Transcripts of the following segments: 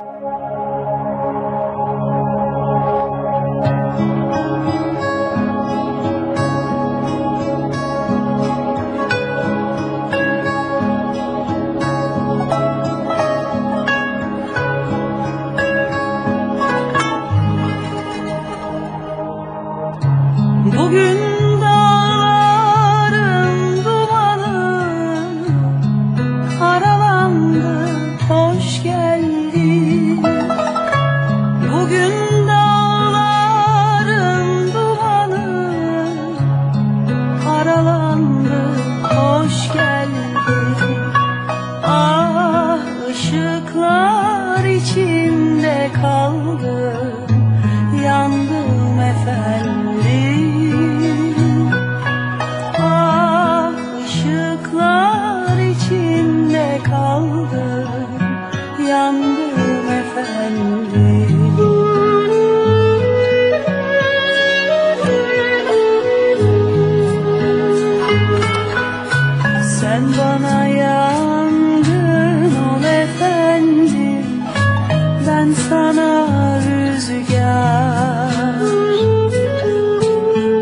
Bugün hoş geldin Bugün dağlarım dumanı Karalandı hoş geldin Ah ışıklar içimde kaldı Yandım efendim Sen bana yandın ol efendim Ben sana rüzgar.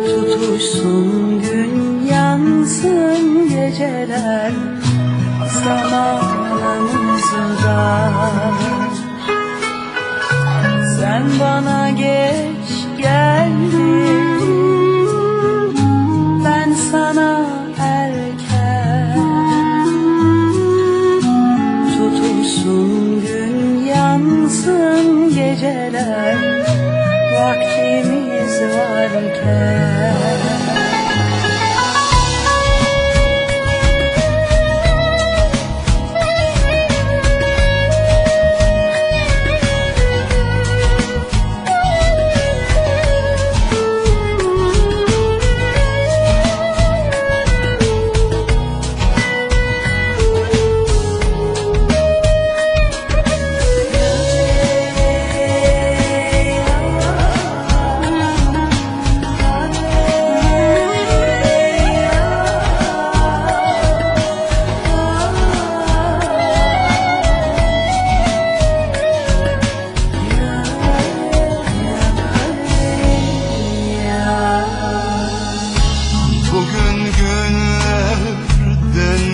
Tutuşsun gün yansın geceler. Zamanımızda yansın geceler Vaktimiz varken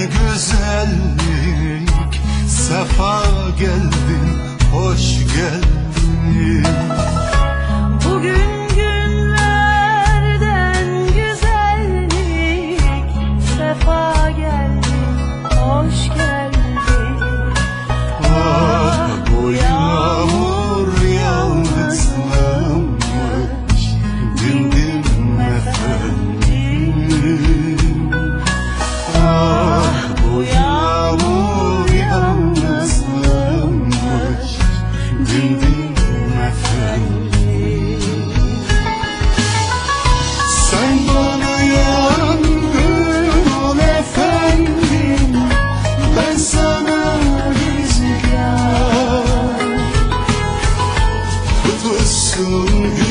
güzellik. Sefa geldin, hoş geldin efendim Sen bana yangın efendim. Ben sana rüzgar. Kutlusun